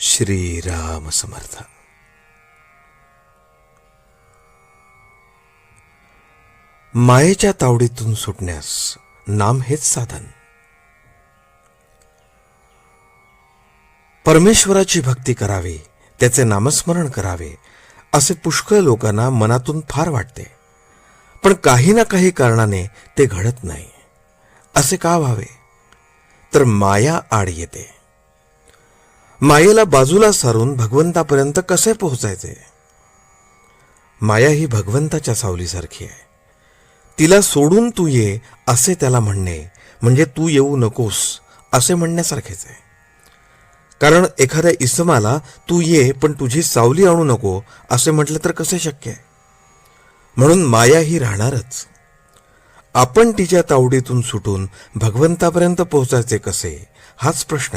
श्रीराम समर्थ। मायेच्या तावडीतून सुटण्यास नाम हेच साधन. परमेश्वराची भक्ती करावी त्याचे नामस्मरण करावे असे पुष्कळ लोकांना मनातून फार वाटते. पण काही ना काही कारणाने ते घडत नाही. असे का व्हावे? तर माया आड येते. मायेला बाजूला सारून भगवंतापर्यंत कसे पोहोचायचे? माया ही भगवंताच्या सावलीसारखी आहे. तिला सोडून तू ये असे त्याला म्हणणे म्हणजे तू येऊ नकोस असे म्हणण्यासारखेच आहे. कारण एखाद्या इसमाला तू ये पण तुझी सावली आणू नको असे म्हटलं तर कसे शक्य आहे? म्हणून माया ही राहणारच. आपण तिच्या तावडीतून सुटून भगवंतापर्यंत पोहोचायचे कसे हाच प्रश्न आहे.